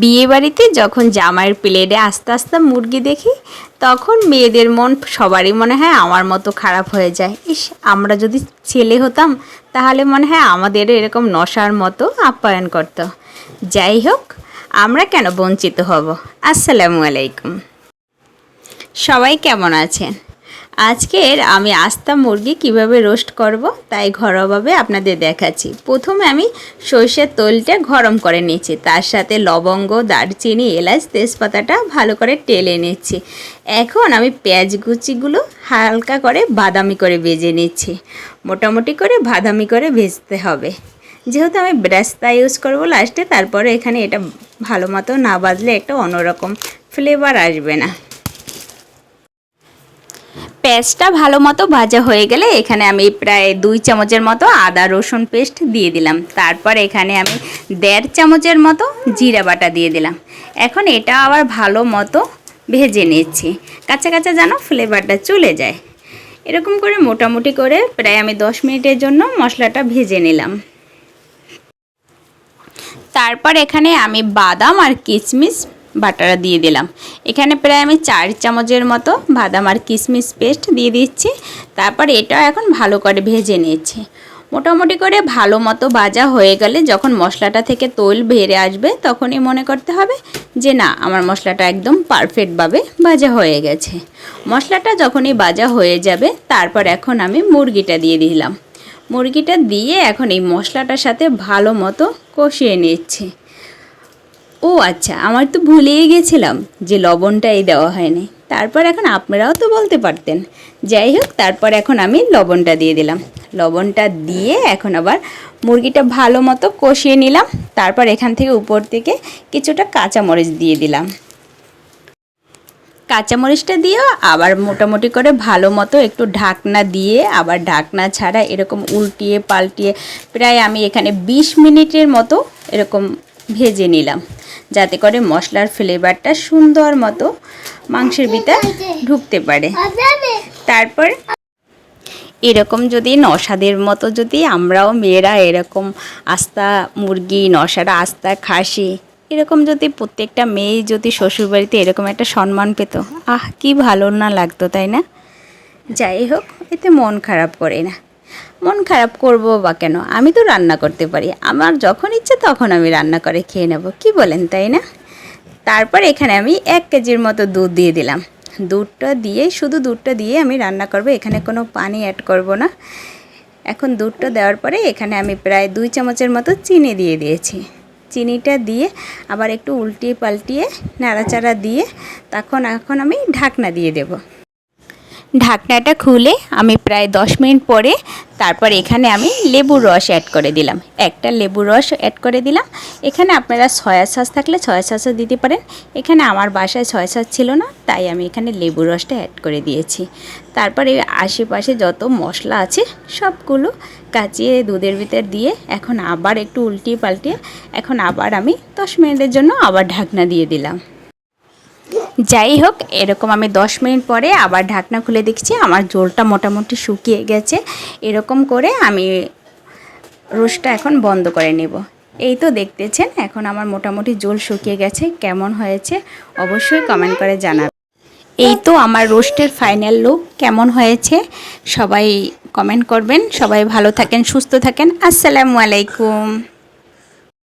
বিয়ে বাড়িতে যখন জামাইয়ের প্লেটে আস্তে আস্তে মুরগি দেখি, তখন মেয়েদের মন সবারই মনে হয় আমার মতো খারাপ হয়ে যায়। ইস, আমরা যদি ছেলে হতাম, তাহলে মনে হয় আমাদের এরকম নশার মতো আপ্যায়ন করতো। যাই হোক, আমরা কেন বঞ্চিত হব? আসসালামু আলাইকুম। সবাই কেমন আছেন? আজকের আমি আস্তা মুরগি কীভাবে রোস্ট করব তাই ঘরোয়াভাবে আপনাদের দেখাচ্ছি। প্রথমে আমি সর্ষের তেলটা গরম করে নিচ্ছি। তার সাথে লবঙ্গ, দারচিনি, এলাচ, তেজপাতাটা ভালো করে টেলে নিচ্ছি। এখন আমি পেঁয়াজ কুচিগুলো হালকা করে বাদামি করে ভেজে নিচ্ছি। মোটামুটি করে বাদামি করে ভেজতে হবে। যেহেতু আমি ব্রাস্তা ইউজ করব লাস্টে, তারপরে এখানে এটা ভালো মতো না বাজলে একটা অন্যরকম ফ্লেভার আসবে না। পেঁয়াজটা ভালো মতো ভাজা হয়ে গেলে এখানে আমি প্রায় দুই চামচের মতো আদা রসুন পেস্ট দিয়ে দিলাম। তারপর এখানে আমি দেড় চামচের মতো জিরা বাটা দিয়ে দিলাম। এখন এটা আবার ভালো মতো ভেজে নিচ্ছি। কাঁচা কাঁচা যেন ফ্লেভারটা চলে যায়। এরকম করে মোটামুটি করে প্রায় আমি দশ মিনিটের জন্য মশলাটা ভেজে নিলাম। তারপর এখানে আমি বাদাম আর কিশমিশ বাটারা দিয়ে দিলাম। এখানে প্রায় আমি চার চামচের মতো বাদাম আর কিশমিশ পেস্ট দিয়ে দিচ্ছি। তারপর এটাও এখন ভালো করে ভেজে নিচ্ছি। মোটামুটি করে ভালো মতো ভাজা হয়ে গেলে যখন মশলাটা থেকে তৈল বেড়ে আসবে তখনই মনে করতে হবে যে না, আমার মশলাটা একদম পারফেক্টভাবে ভাজা হয়ে গেছে। মশলাটা যখনই ভাজা হয়ে যাবে, তারপর এখন আমি মুরগিটা দিয়ে দিলাম। মুরগিটা দিয়ে এখন এই মশলাটার সাথে ভালো মতো কষিয়ে নিচ্ছি। ও আচ্ছা আমার তো ভুলেই গেছিলাম যে লবণটাই দেওয়া হয়নি। তারপর এখন আপনারাও তো বলতে পারতেন। যাই হোক, তারপর এখন আমি লবণটা দিয়ে দিলাম। লবণটা দিয়ে এখন আবার মুরগিটা ভালো মতো কষিয়ে নিলাম। তারপর এখান থেকে উপর থেকে কিছুটা কাঁচামরিচ দিয়ে দিলাম। কাঁচামরিচটা দিয়েও আবার মোটামুটি করে ভালো মতো একটু ঢাকনা দিয়ে, আবার ঢাকনা ছাড়া এরকম উল্টিয়ে পাল্টিয়ে প্রায় আমি এখানে ২০ মিনিটের মতো এরকম ভেজে নিলাম। যাতে করে মশলার ফ্লেভারটা সুন্দর মতো মাংসের ভিতর ঢুকতে পারে। তারপর এরকম যদি নসাদের মতো যদি আমরাও মেয়েরা এরকম আস্তা মুরগি নসারা আস্তা খাসি এরকম যদি প্রত্যেকটা মেয়ে যদি শ্বশুরবাড়িতে এরকম একটা সম্মান পেত আহ কি ভালো না লাগতো তাই না? যাই হোক এতে মন খারাপ করে না। মন খারাপ করব বা কেন? আমি তো রান্না করতে পারি। আমার যখন ইচ্ছে তখন আমি রান্না করে খেয়ে নেব। কি বলেন, তাই না? তারপর এখানে আমি এক কেজির মতো দুধ দিয়ে দিলাম। দুধটা দিয়ে, শুধু দুধটা দিয়ে আমি রান্না করব। এখানে কোনো পানি অ্যাড করব না। এখন দুধটা দেওয়ার পরে এখানে আমি প্রায় দুই চামচের মতো চিনি দিয়ে দিয়েছি। চিনিটা দিয়ে আবার একটু উল্টিয়ে পাল্টিয়ে নাড়াচাড়া দিয়ে তখন, এখন আমি ঢাকনা দিয়ে দেবো। ঢাকনাটা খুলে আমি প্রায় দশ মিনিট পরে তারপর এখানে আমি লেবুর রস অ্যাড করে দিলাম। একটা লেবুর রস অ্যাড করে দিলাম। এখানে আপনারা সয়া সস থাকলে সয়া সসও দিতে পারেন। এখানে আমার বাসায় সয়া সস ছিল না, তাই আমি এখানে লেবুর রসটা অ্যাড করে দিয়েছি। তারপরে আশেপাশে যত মশলা আছে, সবগুলো কাচিয়ে দুধের ভিতর দিয়ে এখন আবার একটু উল্টিয়ে পাল্টিয়ে এখন আবার আমি দশ মিনিটের জন্য আবার ঢাকনা দিয়ে দিলাম। যাই হোক, এরকম আমি দশ মিনিট পরে আবার ঢাকনা খুলে দেখছি আমার জলটা মোটামুটি শুকিয়ে গেছে। এরকম করে আমি রোস্টটা এখন বন্ধ করে নেব। এই তো দেখতেছেন, এখন আমার মোটামুটি জল শুকিয়ে গেছে, কেমন হয়েছে অবশ্যই কমেন্ট করে জানাবেন। এই তো আমার রোস্টের ফাইনাল লুক কেমন হয়েছে সবাই কমেন্ট করবেন। সবাই ভালো থাকেন, সুস্থ থাকেন। আসসালামু আলাইকুম।